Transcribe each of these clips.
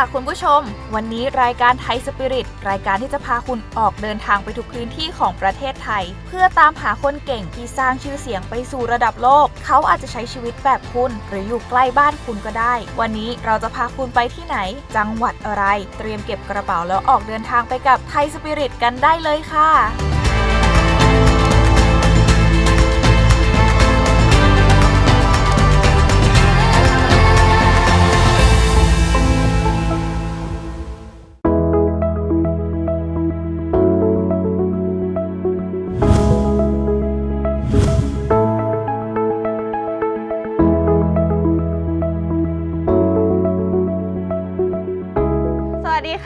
ค่ะคุณผู้ชม วันนี้รายการไทยสปิริตรายการที่จะพาคุณออกเดินทางไปทุกพื้นที่ของประเทศไทย เพื่อตามหาคนเก่งที่สร้างชื่อเสียงไปสู่ระดับโลก เขาอาจจะใช้ชีวิตแบบคุณ หรืออยู่ใกล้บ้านคุณก็ได้ วันนี้เราจะพาคุณไปที่ไหน จังหวัดอะไร เตรียมเก็บกระเป๋าแล้วออกเดินทางไปกับไทยสปิริตกันได้เลยค่ะ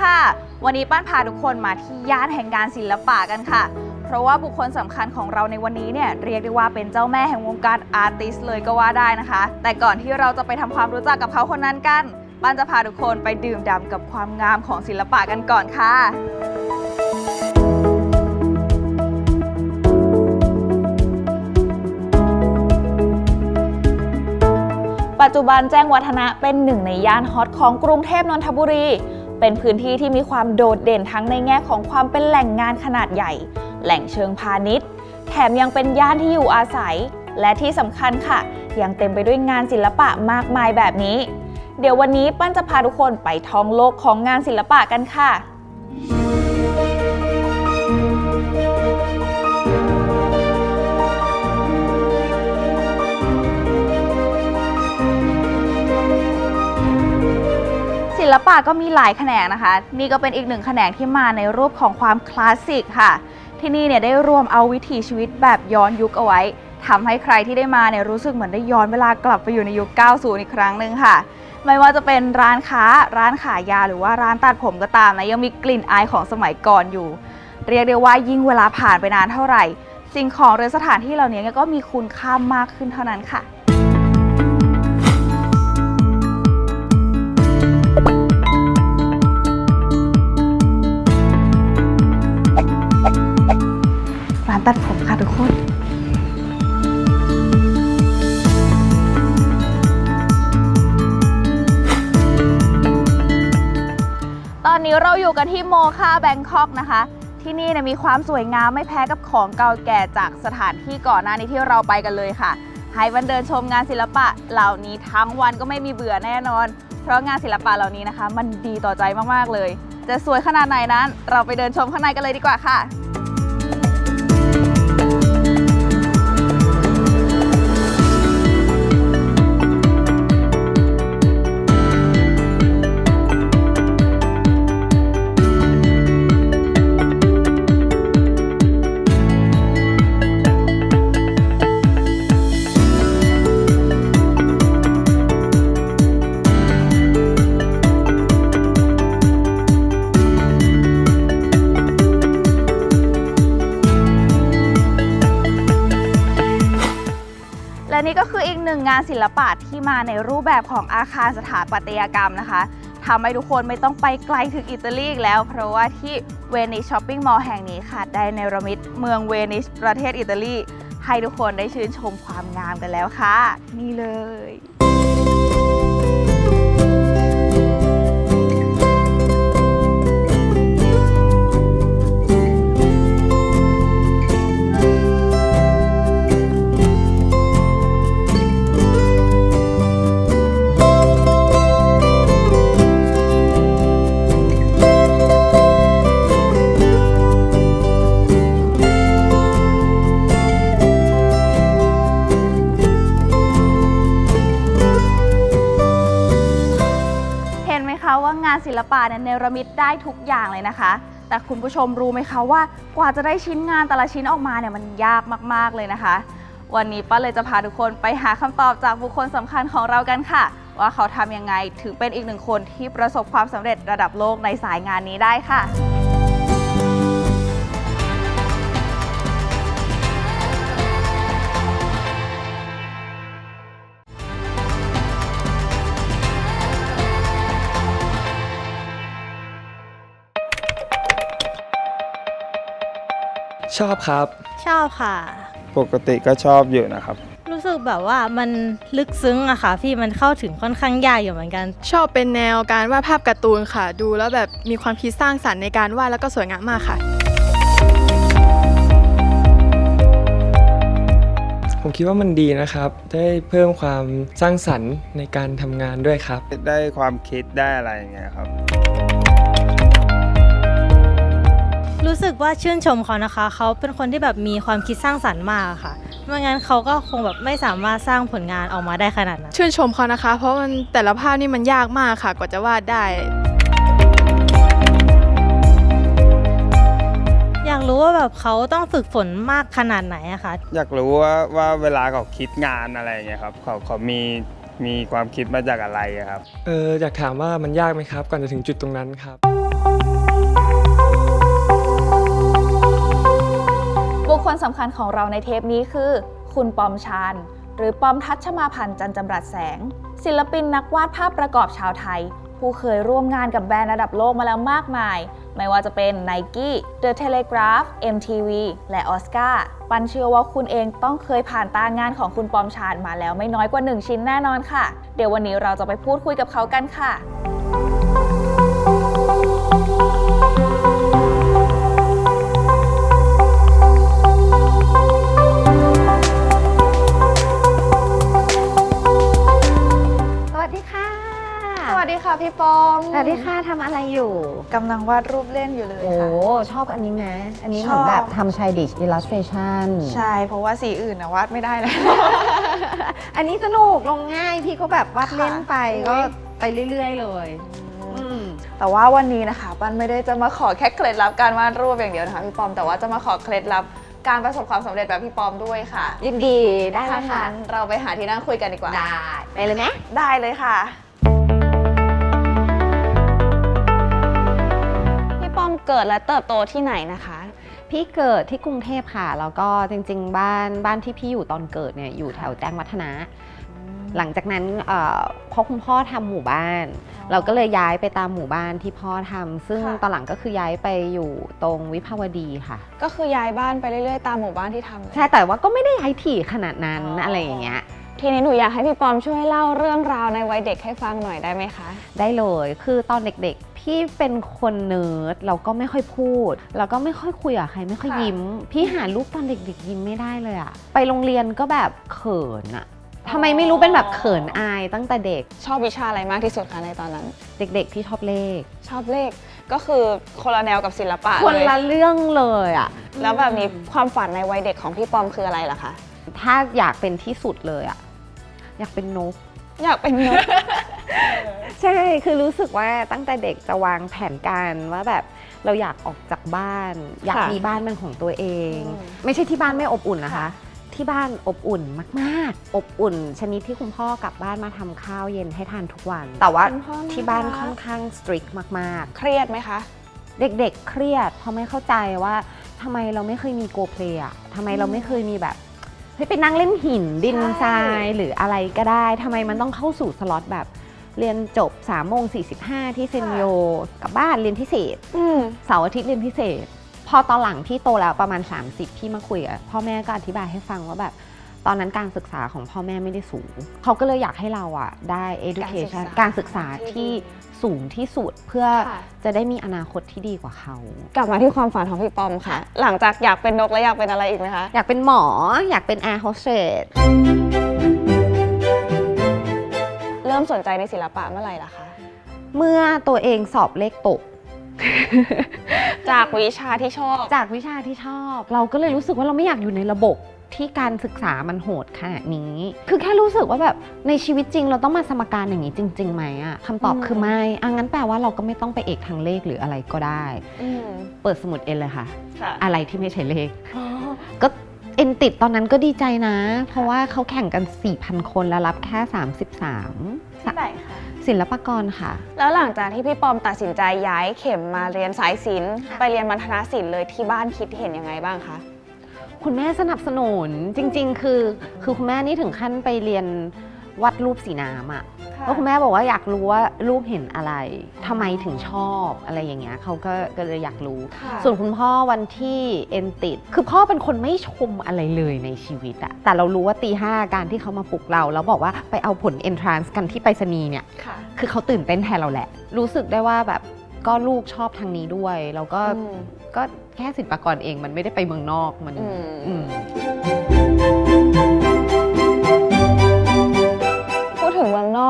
ค่ะ วันนี้ป้านพาทุกคนมาที่ย่านแห่งงานศิลปะกันค่ะ เพราะว่าบุคคลสำคัญของเราในวันนี้เนี่ยเรียกได้ว่าเป็นเจ้าแม่แห่งวงการอาร์ติสเลยก็ว่าได้นะคะ แต่ก่อนที่เราจะไปทำความรู้จักกับเขาคนนั้นกันป้านจะพาทุกคนไปดื่มด่ำกับความงามของศิลปะกันก่อนค่ะปัจจุบันแจ้งวัฒนะเป็นหนึ่งในย่านฮอตของกรุงเทพนนทบุรี เป็นพื้นที่ที่มีความโดดเด่นทั้งในแง่ของความเป็นแหล่งงานขนาดใหญ่ แหล่งเชิงพาณิชย์ แถมยังเป็นย่านที่อยู่อาศัย และที่สำคัญค่ะ ยังเต็มไปด้วยงานศิลปะมากมายแบบนี้ เดี๋ยววันนี้ปั้นจะพาทุกคนไปท่องโลกของงานศิลปะกันค่ะ ลปะก็มีหลายแขนงนะคะ นี่ก็เป็นอีกหนึ่งแขนงที่มาในรูปของความคลาสสิกค่ะ ที่นี่เนี่ยได้รวมเอาวิถีชีวิตแบบย้อนยุคเอาไว้ทำให้ใครที่ได้มาเนี่ยรู้สึกเหมือนได้ย้อนเวลากลับไปอยู่ในยุค 90 อีกครั้งหนึ่งค่ะ ไม่ว่าจะเป็นร้านค้า ร้านขายยาหรือว่าร้านตัดผมก็ตามนะยังมีกลิ่นอายของสมัยก่อนอยู่ เรียกได้ว่ายิ่งเวลาผ่านไปนานเท่าไหร่ สิ่งของหรือสถานที่เหล่านี้ก็มีคุณค่ามากขึ้นเท่านั้นค่ะานตัดผมค่ะทุกคน ตอนนี้เราอยู่กันที่โมคาแบงคอกนะคะ ที่นี่เนี่ยมีความสวยงามไม่แพ้กับของเก่าแก่จากสถานที่ก่อนหน้านี้ที่เราไปกันเลยค่ะให้วันเดินชมงานศิลปะเหล่านี้ทั้งวันก็ไม่มีเบื่อแน่นอน เพราะงานศิลปะเหล่านี้นะคะ มันดีต่อใจมากๆเลย จะสวยขนาดไหนนั้น เราไปเดินชมข้างในกันเลยดีกว่าค่ะ ศิลปะที่มาในรูปแบบของอาคารสถาปัตยกรรมนะคะทำให้ทุกคนไม่ต้องไปไกลถึงอิตาลีอีกแล้ว เพราะว่าที่เวนิสช้อปปิ้งมอลล์แห่งนี้ค่ะได้เนรมิตเมืองเวนิสประเทศอิตาลี ให้ทุกคนได้ชื่นชมความงามกันแล้วค่ะ นี่เลย เนี่ยเนรมิตได้ทุกอย่างเลยนะคะ แต่คุณผู้ชมรู้ไหมคะว่ากว่าจะได้ชิ้นงานแต่ละชิ้นออกมาเนี่ยมันยากมากๆเลยนะคะ วันนี้ป้าเลยจะพาทุกคนไปหาคำตอบจากบุคคลสำคัญของเรากันค่ะ ว่าเขาทำยังไงถึงเป็นอีกหนึ่งคนที่ประสบความสำเร็จระดับโลกในสายงานนี้ได้ค่ะ ชอบครับ ชอบค่ะ ปกติก็ชอบอยู่นะครับ รู้สึกแบบว่ามันลึกซึ้งอะค่ะพี่มันเข้าถึงค่อนข้างยากอยู่เหมือนกัน ชอบเป็นแนวการวาดภาพการ์ตูนค่ะ ดูแล้วแบบมีความคิดสร้างสรรค์ในการวาดแล้วก็สวยงามมากค่ะ ผมคิดว่ามันดีนะครับ ได้เพิ่มความสร้างสรรค์ในการทำงานด้วยครับ ได้ความคิดได้อะไรอย่างเงี้ยครับ รู้สึกว่าชื่นชมเขานะคะ เขาเป็นคนที่แบบมีความคิดสร้างสรรค์มากค่ะไม่งั้นเขาก็คงแบบไม่สามารถสร้างผลงานออกมาได้ขนาดนั้น ชื่นชมเขานะคะ เพราะมันแต่ละภาพนี่มันยากมากค่ะ กว่าจะวาดได้ อยากรู้ว่าแบบเขาต้องฝึกฝนมากขนาดไหนอะคะอยากรู้ว่าว่าเวลาเขาคิดงานอะไรอย่างเงี้ยครับเขาเขามีมีความคิดมาจากอะไรอะครับ เอออยากถามว่ามันยากไหมครับก่อนจะถึงจุดตรงนั้นครับ คคลสำคัญของเราในเทปนี้คือ คุณปอมชาญหรือปอมทัชมาพันธ์จันจำรัดแสง ศิลปินนักวาดภาพประกอบชาวไทย ผู้เคยร่วมงานกับแบรนด์ระดับโลกมาแล้วมากมาย ไม่ว่าจะเป็น Nike The Telegraph MTV และออสการ์ปันเชื่อว่าคุณเองต้องเคยผ่านตางานของคุณปอมชาญมาแล้วไม่น้อยกว่า 1 ชิ้นแน่นอนค่ะ เดี๋ยววันนี้เราจะไปพูดคุยกับเขากันค่ะ วัสดีค่ะพี่ปอมสวัสดีค่ะทำอะไรอยู่กำลังวาดรูปเล่นอยู่เลยโอ้ค่ะ ชอบอันนี้ไหมอันนี้ชเหอบมือนแบบทำชายดิชอิลลัสเทชันใช่เพราะว่าสีอื่นนะวาดไม่ได้แล้ว อันนี้สนุกลงง่ายพี่ก็แบบวาดเล่นไปค่ะ ก็ไปเรื่อยๆเลยอืมแต่ว่าวันนี้นะคะปันไม่ได้จะมาขอแค่เคล็ดลับการวาดรูปอย่างเดียวนะคะพี่ปอมแต่ว่าจะมาขอเคล็ดลับการประสบความสำเร็จแบบพี่ปอมด้วยค่ะยินดีได้ไหมถ้าคะงั้นเราไปหาที่นั่งคุยกันดีกว่า ได้ไปเลยไหมได้เลยค่ะ เกิดและเติบโตที่ไหนนะคะ พี่เกิดที่กรุงเทพค่ะ แล้วก็จริง ๆ บ้านบ้านที่พี่อยู่ตอนเกิดเนี่ยอยู่แถวแจ้งวัฒนะ หลังจากนั้นเอ่อพอคุณพ่อทำหมู่บ้าน เราก็เลยย้ายไปตามหมู่บ้านที่พ่อทำซึ่งค่ะตอนหลังก็คือย้ายไปอยู่ตรงวิภาวดีค่ะ ก็คือย้ายบ้านไปเรื่อยๆตามหมู่บ้านที่ทำเลยใช่แต่ว่าก็ไม่ได้ย้ายถี่ขนาดนั้นอ๋อออะไรอย่างเงี้ยทีนี้หนูอยากให้พี่ปอมช่วยเล่าเรื่องราวในวัยเด็กให้ฟังหน่อยได้ไหมคะ ได้เลย คือตอนเด็กๆ พี่เป็นคนเนิร์ดเราก็ไม่ค่อยพูด แล้วก็ไม่ค่อยคุยกับใครไม่ค่อยค่ะยิ้ม พี่หารูปตอนเด็กๆยิ้มไม่ได้เลยอะไปโรงเรียนก็แบบเขินอะทำไมไม่รู้เป็นแบบเขินอายตั้งแต่เด็ก ชอบวิชาอะไรมากที่สุดคะในตอนนั้น เด็กๆที่ชอบเลข ชอบเลขก็คือคนละแนวกับศิลปะคนเลยละเรื่องเลยอะแล้วแบบนี้ความฝันในวัยเด็กของพี่ปอมคืออะไรล่ะคะถ้าอยากเป็นที่สุดเลยอะอยากเป็นนก อยากเป็นนก ใช่คือรู้สึกว่าตั้งแต่เด็กจะวางแผนการว่าแบบเราอยากออกจากบ้าน อยากค่ะมีบ้านเป็นของตัวเองอืมไม่ใช่ที่บ้านไม่อบอุ่นนะคะ ที่บ้านอบอุ่นมากๆ อบอุ่น ชนิดที่คุณพ่อกลับบ้านมาทำข้าวเย็นให้ทานทุกวัน แต่ว่าคุณพ่อน่ารักที่บ้านค่อนข้างสตริกมากเครียดไหมคะๆเด็ก ๆ เครียดเพราะไม่เข้าใจว่าทำไมเราไม่เคยมีโกเพลย์อะทำไมเราไม่เคยมีแบบเฮ้ยไปนั่งเล่นหินดินใช่ทรายหรืออะไรก็ได้ทำไมมันต้องเข้าสู่สล็อตแบบ เรียนจบ3ามโมงสีที่เซนโยกลับบ้านเรียนพิเศษอืม เสาร์อาทิตย์เรียนพิเศษ พอตอนหลังพี่โตแล้วประมาณ 30พี่มาคุยกับพ่อแม่ก็อธิบายให้ฟังว่าแบบ ตอนนั้นการศึกษาของพ่อแม่ไม่ได้สูง เขาก็เลยอยากให้เราอะได้ education การศึกษาที่สูงที่สุดเพื่อค่ะ จะได้มีอนาคตที่ดีกว่าเขา กลับมาที่ความฝันของพี่ปอมค่ะ หลังจากอยากเป็นนกแล้วอยากเป็นอะไรอีกไหมคะ อยากเป็นหมออยากเป็น air hostess เริ่มสนใจในศิลปะเมื่อไหร่ล่ะคะ เมื่อตัวเองสอบเลขตก จากวิชาที่ชอบ จากวิชาที่ชอบ เราก็เลยรู้สึกว่าเราไม่อยากอยู่ในระบบที่การศึกษามันโหดขนาดนี้ คือแค่รู้สึกว่าแบบในชีวิตจริงเราต้องมาสมการอย่างนี้จริงๆไหมอะคำตอบอืมคือไม่อะงั้นแปลว่าเราก็ไม่ต้องไปเอกทางเลขหรืออะไรก็ได้ อืม เปิดสมุดเอ็นเลยค่ะ ค่ะ อะไรที่ไม่ใช่เลข ก็เอ็นติดตอนนั้นก็ดีใจนะ เพราะว่าเขาแข่งกัน 4,000 คนแล้วรับแค่ 33ที่ไหนคะศิลปากรค่ะ แล้วหลังจากที่พี่ปอมตัดสินใจย้ายเข็มมาเรียนสายศิลป์ไปเรียนมัธยศิลป์เลยที่บ้านคิดเห็นยังไงบ้างคะคุณแม่สนับสนุนจริง ๆ คือคือคุณแม่นี่ถึงขั้นไปเรียน วาดรูปสีน้ำอะเพราะคุณแม่บอกว่าอยากรู้ว่ารูปเห็นอะไรทำไมถึงชอบอะไรอย่างเงี้ยเขาก็ก็เลยอยากรู้ค่ะส่วนคุณพ่อวันที่เอ็นติด คือพ่อเป็นคนไม่ชมอะไรเลยในชีวิตอะแต่เรารู้ว่าตีห้าการที่เขามาปลุกเรา แล้วบอกว่าไปเอาผล entrance กันที่ไปรษณีย์เนี่ยค่ะคือเขาตื่นเต้นแทนเราแหละ รู้สึกได้ว่าแบบก็ลูกชอบทางนี้ด้วย แล้วก็อืมก็แค่ศิลปากรเองมันไม่ได้ไปเมืองนอกมันอืม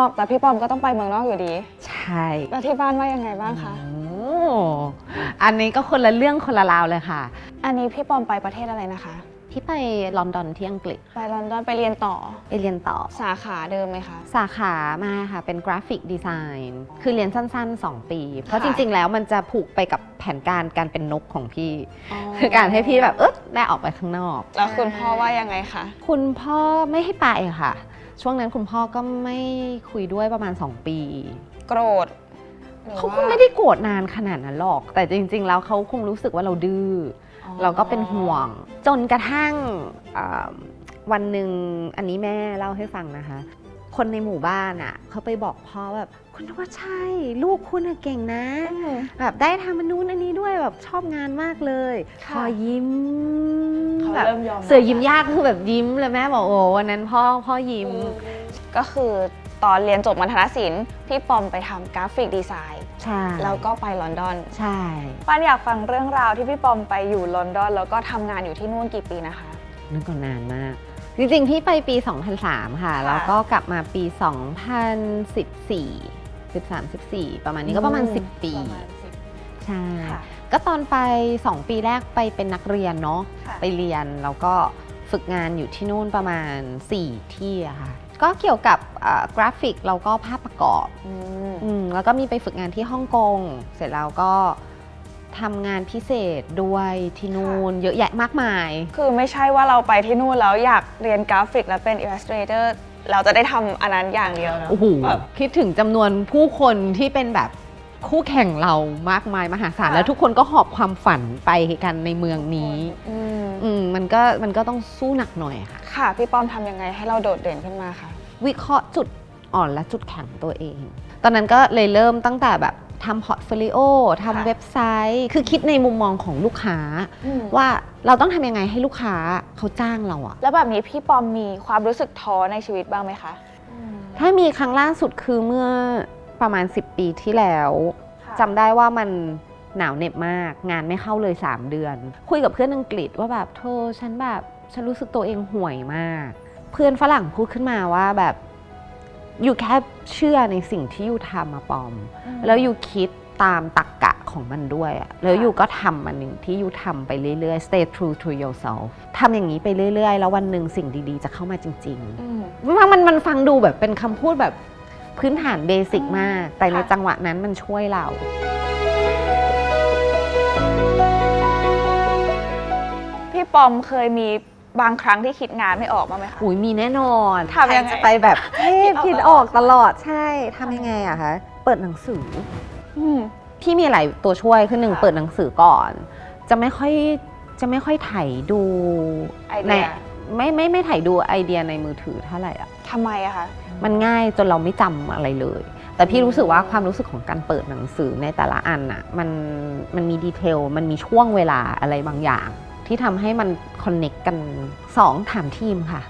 องนอก แต่พี่ปอมก็ต้องไปเมืองนอกอยู่ดี ใช่แล้วที่บ้านว่ายังไงบ้างคะโอ้อันนี้ก็คนละเรื่องคนละราวเลยค่ะ อันนี้พี่ปอมไปประเทศอะไรนะคะที่ไปลอนดอนที่อังกฤษ ไปลอนดอนไปเรียนต่อ ไปเรียนต่อ สาขาเดิมไหมคะ สาขามาค่ะเป็นกราฟิกดีไซน์ คือเรียนสั้นๆ 2 ปี เพราะค่ะจริงๆ แล้วมันจะผูกไปกับแผนการการเป็นนกของพี่ คือการให้พี่แบบเอ๊ะได้ออกไปข้างนอก แล้วคุณพ่อว่ายังไงคะ คุณพ่อไม่ให้ไปค่ะ ช่วงนั้นคุณพ่อก็ไม่คุยด้วยประมาณ 2 ปี โกรธหรือเขาคว่งไม่ได้โกรธนานขนาดนั้นหรอก แต่จริง ๆ แล้วเขาคงรู้สึกว่าเราดื้ออ๋อเราก็เป็นห่วง จนกระทั่งอ่าวันหนึ่งอันนี้แม่เล่าให้ฟังนะคะ คนในหมู่บ้านอะเขาไปบอกพ่อแบบคุณว่าใช่ลูกคุณน่ะเก่งนะอืมแบบได้ทำมันนู้นอันนี้ด้วยแบบชอบงานมากเลยค่ะ พอยิ้มเขาแบบเริ่มยอมรับเสือยิ้มยากคือแบบยิ้มเลยแม่บอกโอ้วันนั้นพ่อพ่อยิ้ม ก็คือตอนเรียนจบมัธยศิลป์พี่ปอมไปทำกราฟิกดีไซน์ใช่แล้วก็ไปลอนดอนใช่ป้านอยากฟังเรื่องราวที่พี่ปอมไปอยู่ลอนดอน แล้วก็ทำงานอยู่ที่นู่นกี่ปีนะคะนึกก่อนนานมาก จริงๆ พี่ไปปี 2003 ค่ะ แล้วก็กลับมาปี 2014 13 14 ประมาณนี้ก็ประมาณ 10 ปีใช่ ค่ะก็ตอนไป 2 ปีแรกไปเป็นนักเรียนเนาะ ค่ะ ไปเรียนแล้วก็ฝึกงานอยู่ที่นู่นประมาณ 4 ที่อะค่ะ ก็เกี่ยวกับกราฟิกแล้วก็ภาพประกอบอืม อืมแล้วก็มีไปฝึกงานที่ฮ่องกง เสร็จแล้วก็ ทำงานพิเศษด้วยที่นู่นเยอะแยะมากมาย คือไม่ใช่ว่าเราไปที่นู่นแล้วอยากเรียนกราฟิกและเป็น Illustrator เราจะได้ทำอันนั้นอย่างเดียวนะโอ้โหแบบคิดถึงจำนวนผู้คนที่เป็นแบบคู่แข่งเรามากมายมหาศาลค่ะแล้วทุกคนก็หอบความฝันไปกันในเมืองนี้อืมอืมมันก็มันก็ต้องสู้หนักหน่อยค่ะ ค่ะ พี่ปอมทำยังไงให้เราโดดเด่นขึ้นมาคะวิเคราะห์จุดอ่อนและจุดแข็งตัวเอง ตอนนั้นก็เลยเริ่มตั้งแต่แบบ ทำพอร์ตโฟลิโอทำเว็บไซต์ คือคิดในมุมมองของลูกค้าว่าเราต้องทำยังไงให้ลูกค้าเขาจ้างเราอะแล้วแบบนี้พี่ปอมมีความรู้สึกท้อในชีวิตบ้างไหมคะถ้ามีครั้งล่าสุดคือเมื่อประมาณ 10 ปีที่แล้วค่ะจำได้ว่ามันหนาวเหน็บมาก งานไม่เข้าเลย 3 เดือน คุยกับเพื่อนอังกฤษว่าแบบโทฉันแบบฉันรู้สึกตัวเองห่วยมาก เพื่อนฝรั่งพูดขึ้นมาว่าแบบ อยู่แค่เชื่อในสิ่งที่อยู่ทำมาปอม แล้วอยู่คิดตามตักกะของมันด้วยอะแล้วอยู่ก็ทำมันหนึ่งที่อยู่ทำไปเรื่อยๆ stay true to yourself ทำอย่างนี้ไปเรื่อย ๆ แล้ววันหนึ่งสิ่งดีๆ จะเข้ามาจริงๆอืมมันมันมันฟังดูแบบเป็นคำพูดแบบพื้นฐานเบสิกอืมมาก แต่ในค่ะจังหวะนั้นมันช่วยเราพี่ปอมเคยมี บางครั้งที่คิดงานไม่ออกบ้างไหมคะ อุ้ยมีแน่นอนทำยังไงใครจะไปแบบเอ๊ะคิคิดดออออกกตลอดใช่ทำยังไงอะคะเปิดหนังสือ อืม พี่มีหลายตัวช่วยคือหนึ่งค่ะ เปิดหนังสือก่อน จะไม่ค่อยจะไม่ค่อยไถดูไอเดียในไม่ไม่ไม่ไถดูไอเดียในมือถือเท่าไหร่อะทำไมอะคะ มันง่ายจนเราไม่จำอะไรเลย แต่พี่รู้สึกว่าความรู้สึกของการเปิดหนังสือในแต่ละอันน่ะมันมันมีดีเทลมันมีช่วงเวลาอะไรบางอย่าง ที่ทำให้มันคอนเน็กกันสองถามทีมค่ะ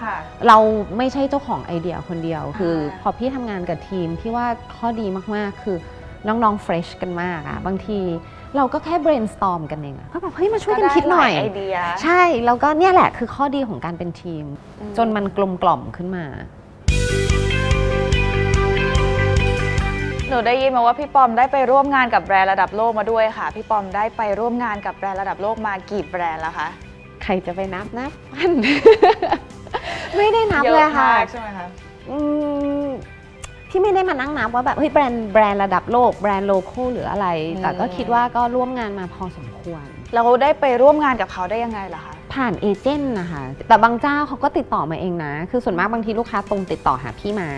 ค่ะ เราไม่ใช่เจ้าของไอเดียคนเดียว คืออ่าพอพี่ทำงานกับทีม พี่ว่าข้อดีมากๆ คือน้องๆ fresh กันมากอะบางทีเราก็แค่ brainstorm กันเองอะก็แบบเฮ้ยมาช่วยกันคิดหน่อย ก็ไไอเดีย ใช่ แล้วก็เนี่ยแหละคือข้อดีของการเป็นทีม จนมันกลมกล่อมขึ้นมา หนูได้ยินมาว่าพี่ปอมได้ไปร่วมงานกับแบรนด์ระดับโลกมาด้วยค่ะ พี่ปอมได้ไปร่วมงานกับแบรนด์ระดับโลกมากี่แบรนด์แล้วคะใครจะไปนับนับมัน ไม่ได้นับเลยค่ะใช่ไหมคะอืมพี่ไม่ได้มานั่งนับว่าแบบเฮ้ยแบรนด์แบรนด์ระดับโลกแบรนด์โลโก้หรืออะไรอืมแต่ก็คิดว่าก็ร่วมงานมาพอสมควร เราได้ไปร่วมงานกับเขาได้ยังไงล่ะคะผ่านเอเจนต์นะคะ แต่บางเจ้าเขาก็ติดต่อมาเองนะ คือส่วนมากบางทีลูกค้าตรงติดต่อหาพี่มา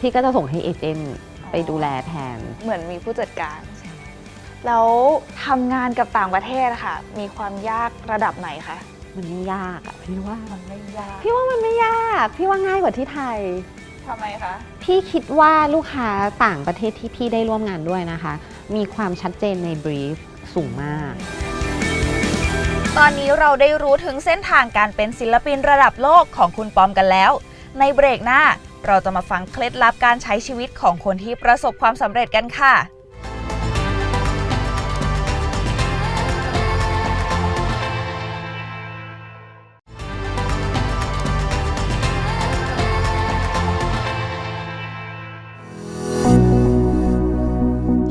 พี่ก็จะส่งให้เอเจนต์ ไปดูแลแทน เหมือนมีผู้จัดการแล้วทำงานกับต่างประเทศอะค่ะ มีความยากระดับไหนคะ มันไม่ยากอะพี่ว่า มันไม่ยากพี่ว่ามันไม่ยาก พี่ว่าง่ายกว่าที่ไทย ทำไมคะ พี่คิดว่าลูกค้าต่างประเทศที่พี่ได้ร่วมงานด้วยนะคะ มีความชัดเจนในบรีฟสูงมาก ตอนนี้เราได้รู้ถึงเส้นทางการเป็นศิลปินระดับโลกของคุณปอมกันแล้ว ในเบรกหน้า เราจะมาฟังเคล็ดลับการใช้ชีวิตของคนที่ประสบความสำเร็จกันค่ะ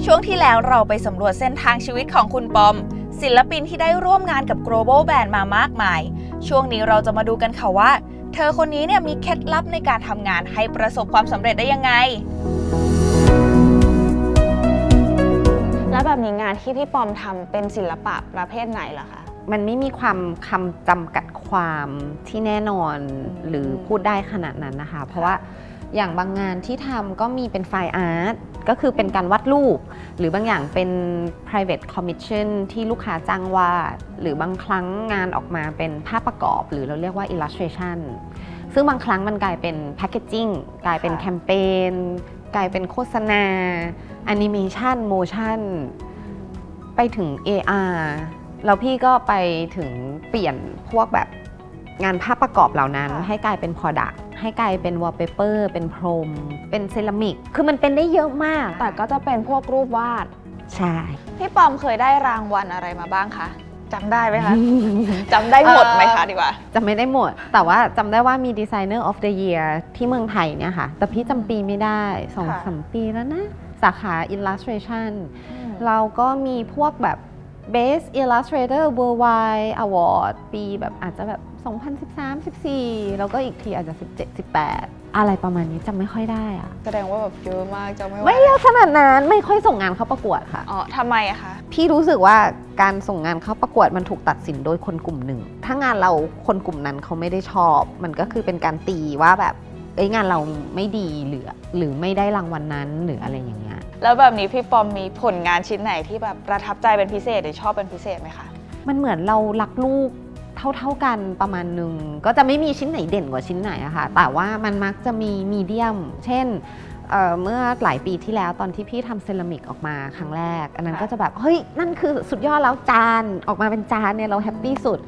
ช่วงที่แล้วเราไปสำรวจเส้นทางชีวิตของคุณปอม ศิลปินที่ได้ร่วมงานกับ global band มามากมาย ช่วงนี้เราจะมาดูกันค่ะว่า เธอคนนี้เนี่ยมีเคล็ดลับในการทำงานให้ประสบความสำเร็จได้ยังไง แล้วแบบนี้งานที่พี่ปอมทำเป็นศิลปะประเภทไหนล่ะคะ มันไม่มีความคำจำกัดความที่แน่นอนอืมหรือพูดได้ขนาดนั้นนะคะ เพราะว่าอย่างบางงานที่ทำก็มีเป็นไฟล์อาร์ต ก็คือเป็นการวาดรูป หรือบางอย่างเป็น private commission ที่ลูกค้าจ้างวาด หรือบางครั้งงานออกมาเป็นภาพประกอบ หรือเราเรียกว่า illustration ซึ่งบางครั้งมันกลายเป็น packaging กลายเป็นค่ะแคมเปญกลายเป็นโฆษณา animation motion ไปถึง AR แล้วพี่ก็ไปถึงเปลี่ยนพวกแบบ งานภาพประกอบเหล่านั้นค่ะให้กลายเป็น Product ให้กลายเป็น Wallpaper เป็นพรม เป็นเซรามิก คือมันเป็นได้เยอะมาก แต่ก็จะเป็นพวกรูปวาด ใช่ พี่ปอมเคยได้รางวัลอะไรมาบ้างคะจำได้ไหมคะ จำได้หมดไหมคะดีกว่าจำไม่ได้หมด แต่ว่าจำได้ว่ามี Designer of the Year ที่เมืองไทยเนี่ยค่ะ แต่พี่จำปีไม่ได้สองค่ะสามปีแล้วนะ สาขา Illustration เราก็มีพวกแบบ Best Illustrator Worldwide Award ปีแบบอาจจะแบบ 2013 14 แล้วก็อีกทีอาจจะ 17 18 อะไรประมาณนี้จำไม่ค่อยได้อะแสดงว่าแบบเยอะมากจำไม่ไหวไม่เยอะขนาดนั้นไม่ค่อยส่งงานเข้าประกวดค่ะ อ๋อทำไมอะคะ พี่รู้สึกว่าการส่งงานเข้าประกวดมันถูกตัดสินโดยคนกลุ่มหนึ่ง ถ้างานเราคนกลุ่มนั้นเขาไม่ได้ชอบ มันก็คือเป็นการตีว่าแบบเอ้ยงานเราไม่ดีหรือหรือไม่ได้รางวัลนั้นหรืออะไรอย่างเงี้ย แล้วแบบนี้พี่ปอมมีผลงานชิ้นไหนที่แบบประทับใจเป็นพิเศษหรือชอบเป็นพิเศษไหมคะ มันเหมือนเรารักลูก เท่า ๆกันประมาณหนึ่งก็จะไม่มีชิ้นไหนเด่นกว่าชิ้นไหนอะค่ะแต่ว่ามันมักจะมีมีเดียม เช่นเอ่อเมื่อหลายปีที่แล้วตอนที่พี่ทำเซรามิกออกมาครั้งแรก อันนั้นค่ะก็จะแบบ เฮ้ย นั่นคือสุดยอดแล้วจานออกมาเป็นจานเนี่ยเราแฮปปี้สุด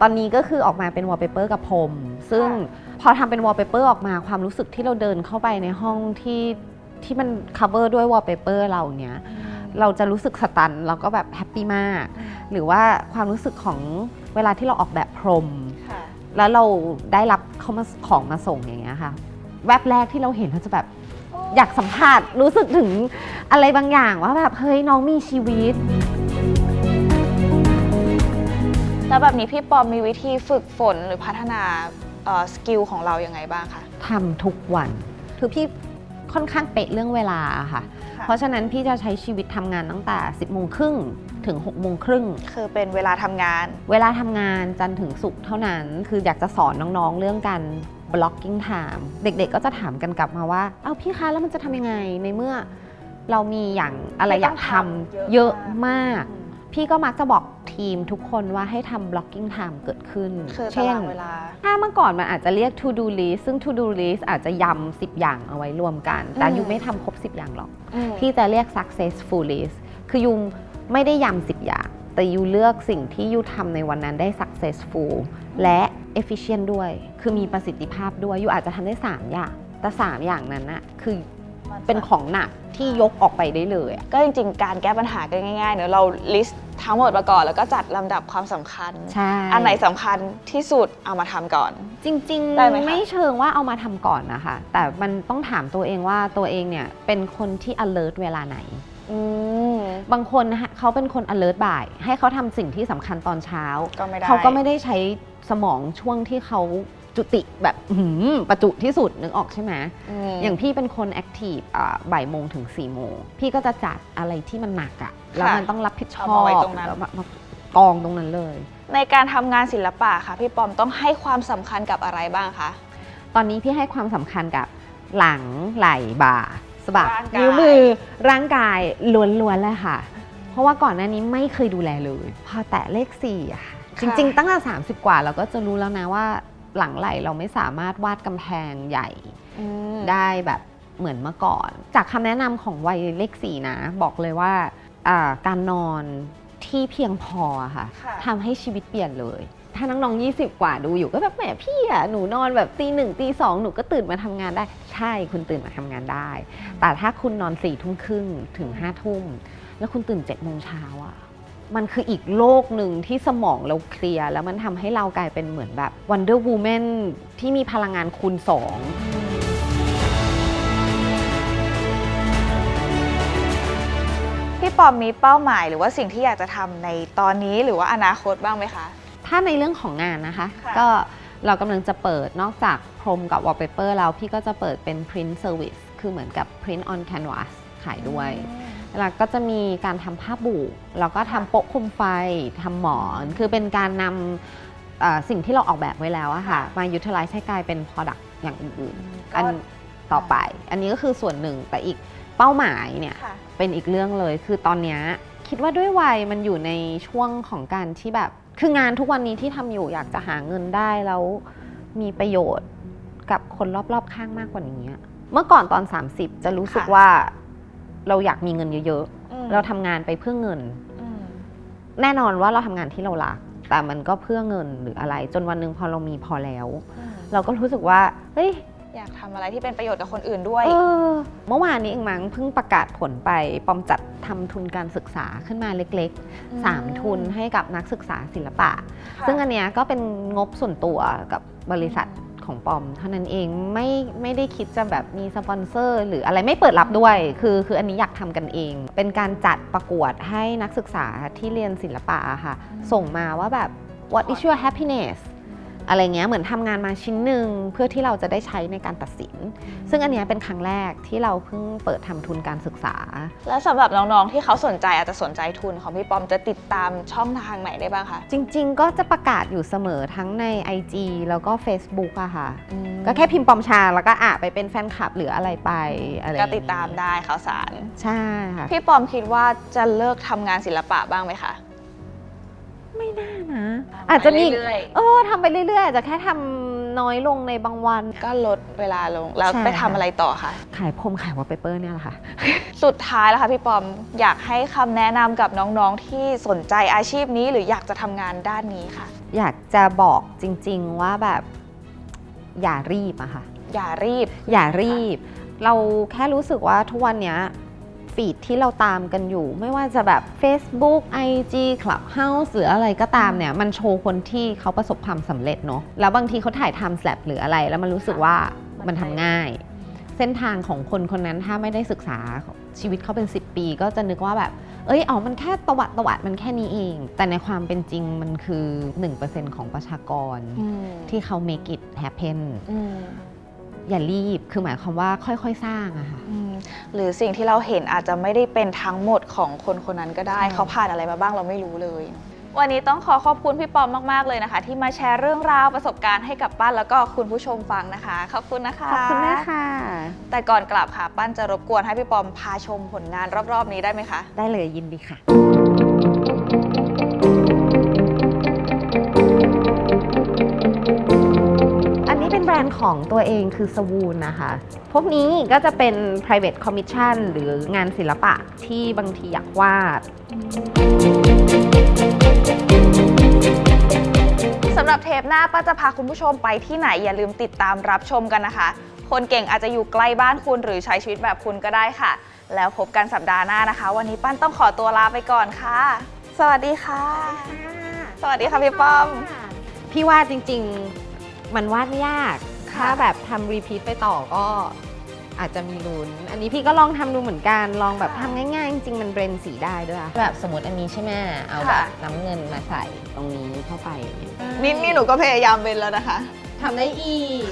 ตอนนี้ก็คือออกมาเป็นวอลเปเปอร์กับพรมซึ่งพอทำเป็นวอลเปเปอร์ออกมาความรู้สึกที่เราเดินเข้าไปในห้องที่ที่มัน cover ด้วยวอลเปเปอร์เราเนี้ยเราจะรู้สึกสตันแล้วก็แบบแฮปปี้มาก หรือว่าความรู้สึกของ เวลาที่เราออกแบบพรม ค่ะ แล้วเราได้รับเขามาของมาส่งอย่างเงี้ยค่ะ แวบแรกที่เราเห็นเราจะแบบอยากสัมผัสรู้สึกถึงอะไรบางอย่างว่าแบบเฮ้ยน้องมีชีวิต แล้วแบบนี้พี่ปอมมีวิธีฝึกฝนหรือพัฒนาเอ่อสกิลของเรายังไงบ้างคะ ทำทุกวัน คือพี่ค่อนข้างเป๊ะเรื่องเวลาอะค่ะ ค่ะ เพราะฉะนั้นพี่จะใช้ชีวิตทำงานตั้งแต่ 10โมงครึ่ง ถึง6โมงครึ่งคือเป็นเวลาทำงาน เวลาทำงานจันทร์ถึงศุกร์เท่านั้น คืออยากจะสอนน้องๆ เรื่องการ blocking time เด็กๆ ก็จะถามกันกลับมาว่า เอ้าพี่คะแล้วมันจะทำยังไงในเมื่อ เรามีอย่างอะไรอยากทำเยอะมาก พี่ก็มักจะบอกทีมทุกคนว่าให้ทำ blocking time เกิดขึ้น คือตาเช่น รางเวลา ถ้าเมื่อก่อนมันอาจจะเรียก to do list ซึ่ง to do list อาจจะยำ10 อย่างเอาไว้รวมกัน แต่อืม ยูไม่ทำครบ 10 อย่างหรอก อืม พี่จะเรียก successful list คือยู ไม่ได้ยำสิบอย่าง แต่ยูเลือกสิ่งที่ยูทำในวันนั้นได้ successful และ efficient ด้วย คือมีประสิทธิภาพด้วยยูอาจจะทำได้ 3 อย่าง แต่ 3 อย่างนั้นน่ะคือเป็นของหนักที่ยกออกไปได้เลยอะก็จริง ๆ การแก้ปัญหาก็ง่ายๆเนอะเราลิสต์ทั้งหมดมาก่อน แล้วก็จัดลำดับความสำคัญ ใช่ อันไหนสำคัญที่สุดเอามาทำก่อน จริงได้ไหมคะไม่เชิงว่าเอามาทำก่อนนะคะ แต่มันต้องถามตัวเองว่าตัวเองเนี่ยเป็นคนที่ alert เวลาไหนอืม บางคนนะคะเขาเป็นคน alert บ่าย ให้เขาทำสิ่งที่สำคัญตอนเช้า ก็ไม่ได้ เขาก็ไม่ได้ใช้สมองช่วงที่เขาจุติแบบอื้อหือประจุที่สุดนึกออกใช่ไหมมอย่างพี่เป็นคนแอคทีฟอ่าบ่ายโมงถึง4ี่โมง พี่ก็จะจัดอะไรที่มันหนักอะแล้วมันต้องรับผิดชอเอามาบไว้ตรงนั้น แล้วมามากองตรงนั้นเลย ในการทำงานศิลปะค่ะ พี่ปอมต้องให้ความสำคัญกับอะไรบ้างคะ ตอนนี้พี่ให้ความสำคัญกับหลังไหล่บ่า สะบักร่างกาย นิ้วมือร่างกายล้วนๆเลยค่ะ เพราะว่าก่อนหน้านี้ไม่เคยดูแลเลย พอแตะเลข4อะค่ะจริง ๆ ตั้งแต่30 กว่าเราก็จะรู้แล้วนะว่าหลังไหล่เราไม่สามารถวาดกำแพงใหญ่ได้แบบเหมือนเมื่อก่อน จากคำแนะนำของวัยเลขสี่นะ บอกเลยว่าอ่าการนอนที่เพียงพออะค่ะค่ะ ทำให้ชีวิตเปลี่ยนเลย ถ้าน้องๆ20 กว่าดูอยู่ก็แบบแหมพี่อะหนูนอนแบบตีหนึ่งตีสองหนูก็ตื่นมาทำงานได้ ใช่คุณตื่นมาทำงานได้ แต่ถ้าคุณนอนสี่ทุ่มครึ่งถึงห้าทุ่มแล้วคุณตื่นเจ็ดโมงเช้าอะมันคืออีกโลกหนึ่งที่สมองเราเคลียร์แล้วมันทำให้เรากลายเป็นเหมือนแบบ Wonder Woman ที่มีพลังงานคูณสองพี่ปอมมีเป้าหมายหรือว่าสิ่งที่อยากจะทำในตอนนี้หรือว่าอนาคตบ้างไหมคะ ถ้าในเรื่องของงานนะคะ ค่ะ ก็เรากำลังจะเปิดนอกจากพรมกับ wallpaper แล้วพี่ก็จะเปิดเป็น print service คือเหมือนกับ print on canvas ขายด้วย แล้วก็จะมีการทำผ้าบุแล้วก็ทำโป๊ะโคมไฟทำหมอน คือเป็นการนำเอ่อสิ่งที่เราออกแบบไว้แล้วอะค่ะ มา utilize ให้กลายเป็น product อย่างอื่นๆก็อันต่อไป อันนี้ก็คือส่วนหนึ่ง แต่อีกเป้าหมายเนี่ย ค่ะ เป็นอีกเรื่องเลย คือตอนเนี้ยคิดว่าด้วยวัยมันอยู่ในช่วงของการที่แบบ คืองานทุกวันนี้ที่ทำอยู่อยากจะหาเงินได้แล้วมีประโยชน์กับคนรอบๆข้างมากกว่านี้อะเมื่อก่อนตอน 30 จะรู้สึกค่ะว่าเราอยากมีเงินเยอะอืมๆเราทำงานไปเพื่อเงินอืมแน่นอนว่าเราทำงานที่เรารัก แต่มันก็เพื่อเงินหรืออะไร จนวันหนึ่งพอเรามีพอแล้วอืมเราก็รู้สึกว่า เฮ้ย อยากทำอะไรที่เป็นประโยชน์กับคนอื่นด้วย เออเมื่อวานนี้เองมั้งเพิ่งประกาศผลไปปอมจัดทำทุนการศึกษาขึ้นมาเล็กอืมๆ3ทุนให้กับนักศึกษาศิลปะค่ะซึ่งอันเนี้ยก็เป็นงบส่วนตัวกับบริษัทของปอม เท่านั้นเองไม่ไม่ได้คิดจะแบบมีสปอนเซอร์ หรืออะไรไม่เปิดรับด้วย คือคืออันนี้อยากทำกันเอง เป็นการจัดประกวดให้นักศึกษาที่เรียนศิลปะอะค่ะ ส่งมาว่าแบบ what is your happiness อะไรเงี้ยเหมือนทำงานมาชิ้นหนึ่งเพื่อที่เราจะได้ใช้ในการตัดสิน ซึ่งอันเนี้ยเป็นครั้งแรกที่เราเพิ่งเปิดทำทุนการศึกษา แล้วสำหรับน้องๆที่เขาสนใจอาจจะสนใจทุนของพี่ปอมจะติดตามช่องทางไหนได้บ้างคะจริง ๆ ก็จะประกาศอยู่เสมอทั้งใน IG แล้วก็ Facebook อะค่ะ ก็แค่พิมพ์ปอมชาแล้วก็อะไปเป็นแฟนคลับหรืออะไรไปอะไรก็ติดตามได้ข่าวสารใช่ค่ะพี่ปอมคิดว่าจะเลิกทำงานศิลปะบ้างไหมคะไม่ น่านะ อาจจะมี ไปเรื่อยเออทำไปเรื่อยๆอาจจะแค่ทำน้อยลงในบางวัน ๆก็ลดเวลาลงแล้วใช่ ไปทำอะไรต่อคะขายพรมขายวอลเปเปอร์เนี่ยแหละค่ะ สุดท้ายแล้วค่ะพี่ปอมอยากให้คำแนะนำกับน้องๆที่สนใจอาชีพนี้หรืออยากจะทำงานด้านนี้ค่ะ อยากจะบอกจริง ๆว่าแบบ อย่ารีบอะค่ะ อย่ารีบ อย่ารีบ เราแค่รู้สึกว่าทุกวันเนี้ย ฟีดที่เราตามกันอยู่ ไม่ว่าจะแบบ Facebook IG Clubhouse หรืออะไรก็ตามเนี่ย มันโชว์คนที่เขาประสบความสำเร็จเนาะแล้วบางทีเขาถ่ายทำ slap หรืออะไร แล้วมันรู้สึกว่ามันทำง่าย เส้นทางของคนคนนั้นถ้าไม่ได้ศึกษาชีวิตเขาเป็น 10 ปี ก็จะนึกว่าแบบ เอ้ย อ๋อ มันแค่ตวัดตวัดมันแค่นี้เอง แต่ในความเป็นจริงมันคือ 1%ของประชากรที่เขา make it happen อืม อย่ารีบคือหมายความว่าค่อยๆ สร้างอะค่ะ อืมหรือสิ่งที่เราเห็นอาจจะไม่ได้เป็นทั้งหมดของคนคนนั้นก็ได้ ใช่ เขาผ่านอะไรมาบ้างเราไม่รู้เลย วันนี้ต้องขอขอบคุณพี่ปอมมากๆเลยนะคะ ที่มาแชร์เรื่องราวประสบการณ์ให้กับป้านแล้วก็คุณผู้ชมฟังนะคะขอบคุณนะคะขอบคุณมากค่ะ แต่ก่อนกลับค่ะปั้นจะรบกวนให้พี่ปอมพาชมผลงานรอบๆนี้ได้ไหมคะ ได้เลยยินดีค่ะ รนด์ของตัวเองคือสวูนนะคะ พวกนี้ก็จะเป็น private commission หรืองานศิลปะที่บางทีอยากวาดสำหรับเทปหน้าป้าจะพาคุณผู้ชมไปที่ไหนอย่าลืมติดตามรับชมกันนะคะ คนเก่งอาจจะอยู่ใกล้บ้านคุณหรือใช้ชีวิตแบบคุณก็ได้ค่ะ แล้วพบกันสัปดาห์หน้านะคะ วันนี้ปั้นต้องขอตัวลาไปก่อนค่ะ สวัสดีค่ะ สวัสดีค่ะพี่ป้อม พี่ว่าจริงๆ มันวาดไม่ยากค่ะถ้าแบบทำรีพีทไปต่อก็อาจจะมีลุ้น อันนี้พี่ก็ลองทำดูเหมือนกัน ลองแบบทำง่ายๆ จริงๆ มันเบรนสีได้ด้วยอะแบบสมมติอันนี้ใช่ไหมเอาแบบค่ะน้ำเงินมาใส่ตรงนี้เข้าไป นี่นี่หนูก็พยายามเป็นแล้วนะคะ ทำได้อีก